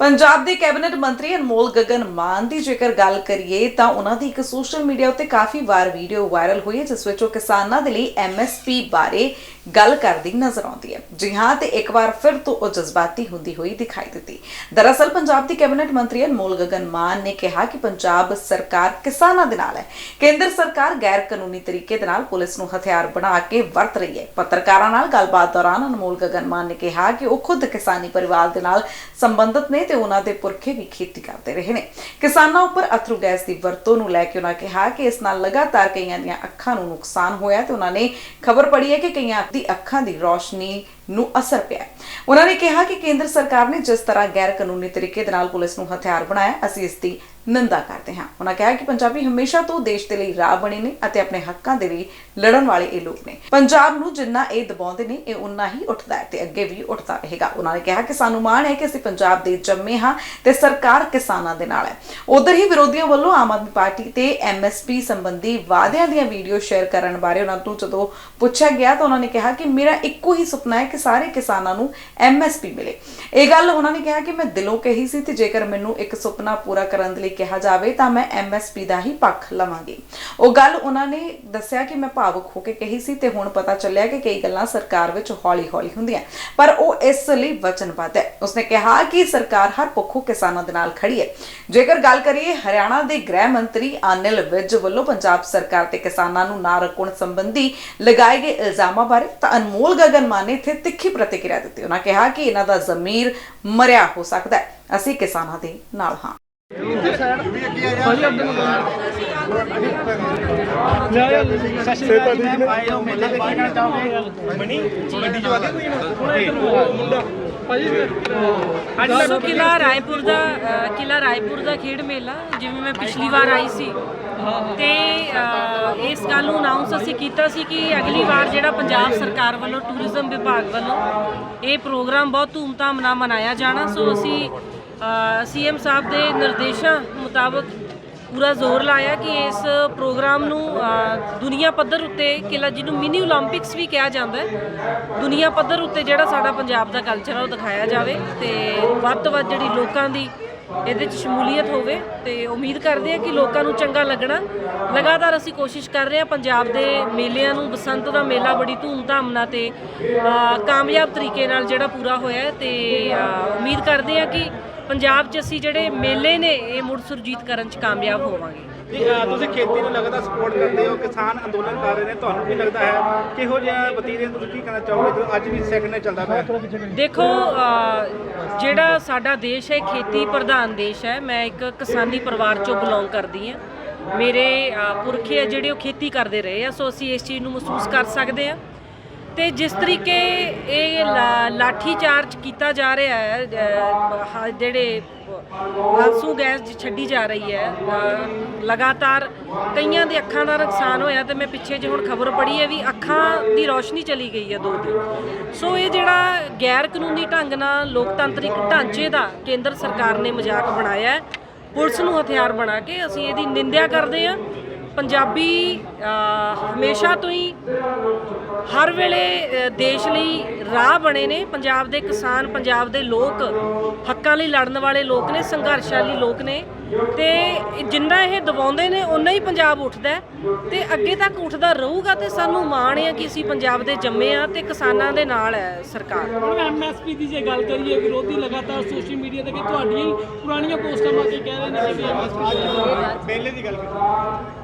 ਪੰਜਾਬ ਦੇ ਕੈਬਨਿਟ ਮੰਤਰੀ ਅਨਮੋਲ ਗਗਨ ਮਾਨ ਦੀ ਜੇਕਰ ਗੱਲ ਕਰੀਏ ਤਾਂ ਉਹਨਾਂ ਦੀ ਇੱਕ ਸੋਸ਼ਲ ਮੀਡੀਆ ਉੱਤੇ ਕਾਫੀ ਵਾਰ ਵੀਡੀਓ ਵਾਇਰਲ ਹੋਈ ਹੈ, ਜਿਸ ਵਿੱਚ ਉਹ ਕਿਸਾਨਾਂ ਦੇ ਲਈ ਐਮਐਸਪੀ ਬਾਰੇ ਗੱਲ ਕਰਦੀ ਨਜ਼ਰ ਆਉਂਦੀ ਹੈ। ਜੀ ਹਾਂ, ਤੇ ਇੱਕ ਵਾਰ ਫਿਰ ਤੋਂ ਉਹ ਜਜ਼ਬਾਤੀ ਹੁੰਦੀ ਹੋਈ ਦਿਖਾਈ ਦਿੱਤੀ। ਦਰਅਸਲ, ਪੰਜਾਬ ਦੀ ਕੈਬਨਿਟ ਮੰਤਰੀ ਅਨਮੋਲ ਗਗਨ ਮਾਨ ਨੇ ਕਿਹਾ ਕਿ ਪੰਜਾਬ ਸਰਕਾਰ ਕਿਸਾਨਾਂ ਦੇ ਨਾਲ ਹੈ। ਕੇਂਦਰ ਸਰਕਾਰ ਗੈਰ ਕਾਨੂੰਨੀ ਤਰੀਕੇ ਦੇ ਨਾਲ ਪੁਲਿਸ ਨੂੰ ਹਥਿਆਰ ਬਣਾ ਕੇ ਵਰਤ ਰਹੀ ਹੈ। ਪੱਤਰਕਾਰਾਂ ਨਾਲ ਗੱਲਬਾਤ ਦੌਰਾਨ ਅਨਮੋਲ ਗਗਨ ਮਾਨ ਨੇ ਕਿਹਾ ਕਿ ਉਹ ਖੁਦ ਕਿਸਾਨੀ ਪਰਿਵਾਰ ਦੇ ਨਾਲ ਸੰਬੰਧਿਤ ਨੇ ਤੇ ਉਹਨਾਂ ਦੇ ਪੁਰਖੇ ਵੀ ਖੇਤੀ ਕਰਦੇ ਰਹੇ ਨੇ। ਕਿਸਾਨਾਂ ਉੱਪਰ ਅਥਰੂ ਗੈਸ ਦੀ ਵਰਤੋਂ ਨੂੰ ਲੈ ਕੇ ਉਹਨਾਂ ਕਿਹਾ ਕਿ ਇਸ ਨਾਲ ਲਗਾਤਾਰ ਕਈਆਂ ਦੀਆਂ ਅੱਖਾਂ ਨੂੰ ਨੁਕਸਾਨ ਹੋਇਆ ਤੇ ਉਹਨਾਂ ਨੇ ਖਬਰ ਪੜ੍ਹੀ ਹੈ ਕਿ ਕਈਆਂ ਦੀ ਅੱਖਾਂ ਦੀ ਰੋਸ਼ਨੀ ਨੂੰ ਅਸਰ ਪਿਆ ਉਹਨਾਂ ਨੇ ਕਿਹਾ ਕਿ ਕੇਂਦਰ ਸਰਕਾਰ ਨੇ ਜਿਸ ਤਰ੍ਹਾਂ ਗੈਰ ਕਾਨੂੰਨੀ ਤਰੀਕੇ ਦੇ ਨਾਲ ਪੁਲਿਸ ਨੂੰ ਹਥਿਆਰ ਬਣਾਇਆ, ਅਸੀਂ ਇਸ ਦੀ ਨਿੰਦਾ ਕਰਦੇ ਹਾਂ। ਉਹਨਾਂ ਕਿਹਾ ਕਿ ਪੰਜਾਬੀ ਹਮੇਸ਼ਾ ਤੋਂ ਦੇਸ਼ ਦੇ ਲਈ ਰਾਹ ਬਣੇ ਨੇ ਅਤੇ ਆਪਣੇ ਹੱਕਾਂ ਦੇ ਲਈ ਲੜਨ ਵਾਲੇ ਇਹ ਲੋਕ ਨੇ। ਪੰਜਾਬ ਨੂੰ ਜਿੰਨਾ ਇਹ ਦਬਾਉਂਦੇ ਨੇ, ਇਹ ਉਨਾ ਹੀ ਉੱਠਦਾ ਹੈ ਤੇ ਅੱਗੇ ਵੀ ਉੱਠਦਾ ਰਹੇਗਾ। ਉਹਨਾਂ ਨੇ ਕਿਹਾ ਕਿ ਸਾਨੂੰ ਮਾਣ ਹੈ ਕਿ ਅਸੀਂ ਪੰਜਾਬ ਦੇ ਜੰਮੇ ਹਾਂ ਤੇ ਸਰਕਾਰ ਕਿਸਾਨਾਂ ਦੇ ਨਾਲ ਹੈ। ਉਧਰ ਹੀ ਵਿਰੋਧੀਆਂ ਵੱਲੋਂ ਆਮ ਆਦਮੀ ਪਾਰਟੀ ਤੇ ਐਮਐਸਪੀ ਸੰਬੰਧੀ ਵਾਅਦਿਆਂ ਦੀਆਂ ਵੀਡੀਓ ਸ਼ੇਅਰ ਕਰਨ ਬਾਰੇ ਉਹਨਾਂ ਤੋਂ ਜਦੋਂ ਪੁੱਛਿਆ ਗਿਆ ਤਾਂ ਉਹਨਾਂ ਨੇ ਕਿਹਾ ਕਿ ਮੇਰਾ ਇੱਕੋ ਹੀ ਸੁਪਨਾ ਹੈ ਕਿ ਸਾਰੇ ਕਿਸਾਨਾਂ ਨੂੰ ਐਮਐਸਪੀ ਮਿਲੇ। ਇਹ ਗੱਲ ਉਹਨਾਂ ਨੇ ਕਿਹਾ ਕਿ ਮੈਂ ਦਿਲੋਂ ਕਹੀ ਸੀ ਤੇ ਜੇਕਰ ਮੈਨੂੰ ਇੱਕ ਸੁਪਨਾ ਪੂਰਾ ਕਰਨ ਲਈ ਕਿਹਾ ਜਾਵੇ ਤਾਂ ਮੈਂ ਐਮਐਸਪੀ ਦਾ ਹੀ ਪੱਖ ਲਵਾਂਗੀ। ਉਹ ਗੱਲ ਉਹਨਾਂ ਨੇ ਦੱਸਿਆ ਕਿ ਮੈਂ ਭਾਵੁਕ ਹੋ ਕੇ ਕਹੀ ਸੀ ਤੇ ਹੁਣ ਪਤਾ ਚੱਲਿਆ ਕਿ ਕਈ ਗੱਲਾਂ ਸਰਕਾਰ ਵਿੱਚ ਹੌਲੀ-ਹੌਲੀ ਹੁੰਦੀਆਂ। ਪਰ ਉਹ ਇਸ ਲਈ ਵਚਨਬੱਧ ਹੈ। ਉਸਨੇ ਕਿਹਾ ਕਿ ਸਰਕਾਰ ਹਰ ਪੱਖੋਂ ਕਿਸਾਨਾਂ ਦੇ ਨਾਲ ਖੜੀ ਹੈ। ਜੇਕਰ ਗੱਲ ਕਰੀਏ ਹਰਿਆਣਾ ਦੇ ਗ੍ਰਹਿ ਮੰਤਰੀ ਅਨਿਲ ਵਿਜ ਵੱਲੋਂ ਪੰਜਾਬ ਸਰਕਾਰ ਤੇ ਕਿਸਾਨਾਂ ਨੂੰ ਨਾ ਰੋਕਣ ਸੰਬੰਧੀ ਲਗਾਏ ਗਏ ਇਲਜ਼ਾਮਾਂ ਬਾਰੇ ਤਾਂ ਅਨਮੋਲ ਗਗਨ ਮਾਨ ਨੇ ਇੱਥੇ ਤਿੱਖੀ ਪ੍ਰਤੀਕਿਰਿਆ ਦਿੱਤੀ। ਉਹਨਾਂ ਕਿਹਾ ਕਿ ਇਹਨਾਂ ਦਾ ਜ਼ਮੀਰ ਮਰਿਆ ਹੋ ਸਕਦਾ ਹੈ। ਅਸੀਂ ਕਿਸਾਨਾਂ ਦੇ ਨਾਲ ਹਾਂ। ਸੋ ਕਿਲਾ ਰਾਏਪੁਰ ਦਾ ਅ, ਕਿਲਾ ਰਾਏਪੁਰ ਦਾ ਖੇਡ ਮੇਲਾ ਜਿਵੇਂ ਮੈਂ ਪਿਛਲੀ ਵਾਰ ਆਈ ਸੀ। ਤੇ ਅ, ਇਸ ਗੱਲ ਨੂੰ ਅਨਾਉਂਸ ਅਸੀਂ ਕੀਤਾ ਸੀ ਕਿ ਅਗਲੀ ਵਾਰ ਜਿਹੜਾ ਪੰਜਾਬ ਸਰਕਾਰ ਵੱਲੋਂ ਟੂਰਿਜ਼ਮ ਵਿਭਾਗ ਵੱਲੋਂ ਇਹ ਪ੍ਰੋਗਰਾਮ ਬਹੁਤ ਧੂਮਧਾਮ ਨਾਲ ਮਨਾਇਆ ਜਾਣਾ। ਸੋ ਅਸੀਂ ਸੀਐਮ ਸਾਹਿਬ ਦੇ ਨਿਰਦੇਸ਼ਾਂ ਮੁਤਾਬਕ ਪੂਰਾ ਜ਼ੋਰ ਲਾਇਆ ਕਿ ਇਸ ਪ੍ਰੋਗਰਾਮ ਨੂੰ ਦੁਨੀਆ ਪੱਧਰ ਉੱਤੇ ਕਿਲਾ ਜਿਹਨੂੰ ਮਿਨੀ 올림픽ਸ ਵੀ ਕਿਹਾ ਜਾਂਦਾ ਹੈ, ਦੁਨੀਆ ਪੱਧਰ ਉੱਤੇ ਜਿਹੜਾ ਸਾਡਾ ਪੰਜਾਬ ਦਾ ਕਲਚਰ ਆ ਉਹ ਦਿਖਾਇਆ ਜਾਵੇ ਤੇ ਵੱਧ ਤੋਂ ਵੱਧ ਜਿਹੜੀ ਲੋਕਾਂ ਦੀ ਇਹਦੇ 'ਚ ਸ਼ਮੂਲੀਅਤ ਹੋਵੇ ਤੇ ਉਮੀਦ ਕਰਦੇ ਹਾਂ ਕਿ ਲੋਕਾਂ ਨੂੰ ਚੰਗਾ ਲੱਗਣਾ। ਲਗਾਤਾਰ ਅਸੀਂ ਕੋਸ਼ਿਸ਼ ਕਰ ਰਹੇ ਹਾਂ ਪੰਜਾਬ ਦੇ ਮੇਲਿਆਂ ਨੂੰ, ਬਸੰਤ ਦਾ ਮੇਲਾ ਬੜੀ ਧੂਮਧਾਮ ਨਾਲ ਤੇ ਕਾਮਯਾਬ ਤਰੀਕੇ ਨਾਲ ਜਿਹੜਾ ਪੂਰਾ ਹੋਇਆ ਹੈ ਤੇ ਉਮੀਦ ਕਰਦੇ ਹਾਂ ਕਿ ਪੰਜਾਬ 'ਚ ਅਸੀਂ ਜਿਹੜੇ ਮੇਲੇ ਨੇ, ਇਹ ਮੁੜ ਸੁਰਜੀਤ ਕਰਨ 'ਚ ਕਾਮਯਾਬ ਹੋਵਾਂਗੇ। ਜੀ, ਤੁਸੀਂ ਖੇਤੀ ਨੂੰ ਲਗਾਤਾਰ ਸਪੋਰਟ ਕਰਦੇ ਹੋ ਕਿਸਾਨ ਅੰਦੋਲਨ ਕਰ ਰਹੇ ਨੇ ਤੁਹਾਨੂੰ ਕੀ ਲੱਗਦਾ ਹੈ? ਕਿਹੋ ਜਿਹਾ ਵਤੀਰੇ ਤੁਸੀਂ ਕੀ ਕਹਿਣਾ ਚਾਹੋਗੇ ਜੋ ਅੱਜ ਵੀ ਸੈਕਿੰਡ ਚੱਲਦਾ ਪਿਆ? ਦੇਖੋ ਜਿਹੜਾ ਸਾਡਾ ਦੇਸ਼ ਹੈ ਖੇਤੀ ਪ੍ਰਧਾਨ ਦੇਸ਼ ਹੈ ਮੈਂ ਇੱਕ ਕਿਸਾਨੀ ਪਰਿਵਾਰ ਚੋਂ ਬਿਲੋਂਗ ਕਰਦੀ ਹਾਂ। ਮੇਰੇ ਪੁਰਖੇ ਆ ਜਿਹੜੇ ਉਹ ਖੇਤੀ ਕਰਦੇ ਰਹੇ ਆ ਸੋ ਅਸੀਂ ਇਸ ਚੀਜ਼ ਨੂੰ ਮਹਿਸੂਸ ਕਰ ਸਕਦੇ ਹਾਂ। ਤੇ ਜਿਸ ਤਰੀਕੇ ਇਹ ਲਾ- ਲਾਠੀ ਚਾਰਜ ਕੀਤਾ ਜਾ ਰਿਹਾ ਹੈ ਜਿਹੜੇ ਆਂਸੂ ਗੈਸ ਛੱਡੀ ਜਾ ਰਹੀ ਹੈ ਲਗਾਤਾਰ ਕਈਆਂ ਦੇ ਅੱਖਾਂ ਦਾ ਨੁਕਸਾਨ ਹੋਇਆ ਤੇ ਮੈਂ ਪਿੱਛੇ ਜੇ ਹੁਣ ਖਬਰ ਪੜ੍ਹੀ ਹੈ ਵੀ ਅੱਖਾਂ ਦੀ ਰੋਸ਼ਨੀ ਚਲੀ ਗਈ ਹੈ ਦੋ ਦਿਨ। ਸੋ ਇਹ ਜਿਹੜਾ ਗੈਰ ਕਾਨੂੰਨੀ ਢੰਗ ਨਾਲ ਲੋਕਤੰਤਰਿਕ ਢਾਂਚੇ ਦਾ ਕੇਂਦਰ ਸਰਕਾਰ ਨੇ ਮਜ਼ਾਕ ਬਣਾਇਆ ਹੈ, ਪੁਲਿਸ ਨੂੰ ਹਥਿਆਰ ਬਣਾ ਕੇ ਅਸੀਂ ਇਹਦੀ ਨਿੰਦਿਆ ਕਰਦੇ ਹਾਂ। ਪੰਜਾਬੀ ਹਮੇਸ਼ਾ ਤੋਂ ਹੀ ਹਰ ਵੇਲੇ ਦੇਸ਼ ਲਈ ਰਾਹ ਬਣੇ ਨੇ। ਪੰਜਾਬ ਦੇ ਕਿਸਾਨ ਪੰਜਾਬ ਦੇ ਲੋਕ ਹੱਕਾਂ ਲਈ ਲੜਨ ਵਾਲੇ ਲੋਕ ਨੇ ਸੰਘਰਸ਼ਾਲੀ ਲੋਕ ਨੇ। ਤੇ ਜਿੰਨਾ ਇਹ ਦਬਾਉਂਦੇ ਨੇ ਉਨਾ ਹੀ ਪੰਜਾਬ ਉੱਠਦਾ ਤੇ ਅੱਗੇ ਤੱਕ ਉੱਠਦਾ ਰਹੂਗਾ ਤੇ ਸਾਨੂੰ ਮਾਣ ਹੈ ਕਿ ਅਸੀਂ ਪੰਜਾਬ ਦੇ ਜੰਮੇ ਆ ਤੇ ਕਿਸਾਨਾਂ ਦੇ ਨਾਲ ਹੈ ਸਰਕਾਰ। ਹੁਣ ਐਮਐਸਪੀ ਦੀ ਜੇ ਗੱਲ ਕਰੀਏ ਵਿਰੋਧੀ ਲਗਾਤਾਰ ਸੋਸ਼ਲ ਮੀਡੀਆ ਤੇ ਕਿ ਤੁਹਾਡੀਆਂ ਹੀ ਪੁਰਾਣੀਆਂ ਪੋਸਟਾਂ ਮਾ ਕੇ ਕਹਿ ਰਹੇ ਨੇ ਕਿ ਐਮਐਸਪੀ ਦੀ ਗੱਲ ਕਰੀਏ।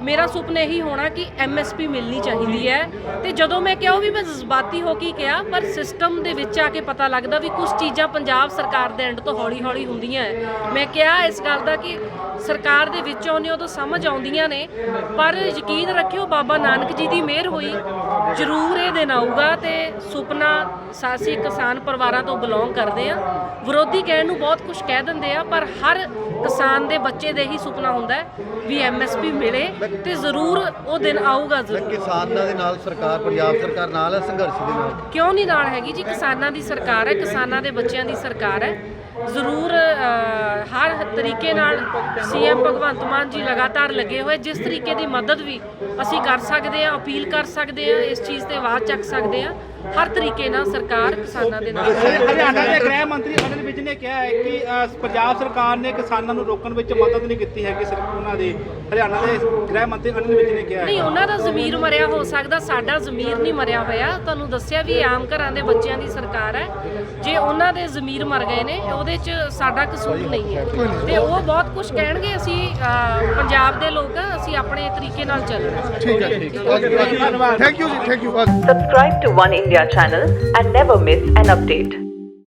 ਮੇਰਾ ਸੁਪਨਾ ਇਹੀ ਹੋਣਾ ਕਿ ਐਮਐਸਪੀ ਮਿਲਣੀ ਚਾਹੀਦੀ ਹੈ। ਤੇ ਜਦੋਂ ਮੈਂ ਕਿਹਾ, ਉਹ ਵੀ ਮੈਂ ਜਜ਼ਬਾਤੀ ਹੋ ਕੇ ਕਿਹਾ, ਪਰ ਸਿਸਟਮ ਦੇ ਵਿੱਚ ਆ ਕੇ ਪਤਾ ਲੱਗਦਾ ਵੀ ਕੁਝ ਚੀਜ਼ਾਂ ਪੰਜਾਬ ਸਰਕਾਰ ਦੇ ਐਂਡ ਤੋਂ ਹੌਲੀ-ਹੌਲੀ ਹੁੰਦੀਆਂ ਹੈ ਮੈਂ ਕਿਹਾ ਇਸ ਗੱਲ ਦਾ ਕਿ ਸਰਕਾਰ ਦੇ ਵਿੱਚ ਆਉਂਦੇ ਉਦੋਂ ਸਮਝ ਆਉਂਦੀਆਂ ਨੇ, ਪਰ ਯਕੀਨ ਰੱਖਿਓ ਬਾਬਾ ਨਾਨਕ ਜੀ ਦੀ ਮਿਹਰ ਹੋਈ, ਜ਼ਰੂਰ ਇਹ ਦਿਨ ਆਊਗਾ ਤੇ ਸੁਪਨਾ ਸਾਸੀ ਕਿਸਾਨ ਪਰਿਵਾਰਾਂ ਤੋਂ ਬਿਲੋਂਗ ਕਰਦੇ ਆ। ਵਿਰੋਧੀ ਕਹਿਣ ਨੂੰ ਬਹੁਤ ਕੁਝ ਕਹਿ ਦਿੰਦੇ ਆ, ਪਰ ਹਰ ਕਿਸਾਨ ਦੇ ਬੱਚੇ ਦੇ ਹੀ ਸੁਪਨਾ ਹੁੰਦਾ ਹੈ ਵੀ ਐਮਐਸਪੀ ਮਿਲੇ। ਤੇ ਜ਼ਰੂਰ ਉਹ ਦਿਨ ਆਊਗਾ ਜ਼ਰੂਰ। ਕਿਸਾਨਾਂ ਦੇ ਨਾਲ ਸਰਕਾਰ ਪੰਜਾਬ ਸਰਕਾਰ ਨਾਲ ਹੈ ਸੰਘਰਸ਼ ਦੇ ਨਾਲ। ਕਿਉਂ ਨਹੀਂ ਨਾਲ ਹੈਗੀ ਜੀ? ਕਿਸਾਨਾਂ ਦੀ ਸਰਕਾਰ ਹੈ ਕਿਸਾਨਾਂ ਦੇ ਬੱਚਿਆਂ ਦੀ ਸਰਕਾਰ ਹੈ। ਜ਼ਰੂਰ ਹਰ ਤਰੀਕੇ ਨਾਲ ਸੀਐਮ ਭਗਵੰਤ ਮਾਨ ਜੀ ਲਗਾਤਾਰ ਲੱਗੇ ਹੋਏ। ਜਿਸ ਤਰੀਕੇ ਦੀ ਮਦਦ ਵੀ ਅਸੀਂ ਕਰ ਸਕਦੇ ਹਾਂ ਅਪੀਲ ਕਰ ਸਕਦੇ ਹਾਂ ਇਸ ਚੀਜ਼ ਤੇ ਆਵਾਜ਼ ਚੱਕ ਸਕਦੇ ਹਾਂ। ਹਰ ਤਰੀਕੇ ਨਾਲ ਸਰਕਾਰ ਕਿਸਾਨਾਂ ਦੇ ਨਾਲ ਹੈ। ਹਰਿਆਣਾ ਦੇ ਗ੍ਰਹਿ ਮੰਤਰੀ ਅਨਿਲ ਵਿਜ ਨੇ ਕਿਹਾ ਹੈ ਕਿ ਪੰਜਾਬ ਸਰਕਾਰ ਨੇ ਕਿਸਾਨਾਂ ਨੂੰ ਰੋਕਣ ਵਿੱਚ ਮਦਦ ਨਹੀਂ ਕੀਤੀ ਹੈਗੀ ਸਰ ਉਹਨਾਂ ਦੇ ਹਰਿਆਣਾ ਦੇ ਗ੍ਰਹਿ ਮੰਤਰੀ ਅਨਿਲ ਵਿਜ ਨੇ ਕਿਹਾ ਨਹੀਂ ਹੈ ਉਹਨਾਂ ਦਾ ਜ਼ਮੀਰ ਮਰਿਆ ਹੋ ਸਕਦਾ ਸਾਡਾ ਜ਼ਮੀਰ ਨਹੀਂ ਮਰਿਆ ਹੋਇਆ। ਤੁਹਾਨੂੰ ਦੱਸਿਆ ਵੀ ਆਮ ਘਰਾਂ ਦੇ ਬੱਚਿਆਂ ਦੀ ਸਰਕਾਰ ਹੈ। ਜੇ ਉਹਨਾਂ ਦੇ ਜ਼ਮੀਰ ਮਰ ਗਏ ਨੇ ਉਹਦੇ 'ਚ ਸਾਡਾ ਕਸੂਰ ਨਹੀਂ ਹੈ। ਤੇ ਉਹ ਬਹੁਤ ਕੁਝ ਕਹਿਣਗੇ ਅਸੀਂ ਪੰਜਾਬ ਦੇ ਲੋਕ ਆ ਅਸੀਂ ਆਪਣੇ ਤਰੀਕੇ ਨਾਲ ਚੱਲਣਾ ਠੀਕ ਹੈ ਠੀਕ ਧੰਨਵਾਦ। Thank you ji thank you Subscribe to One India channel and never miss an update.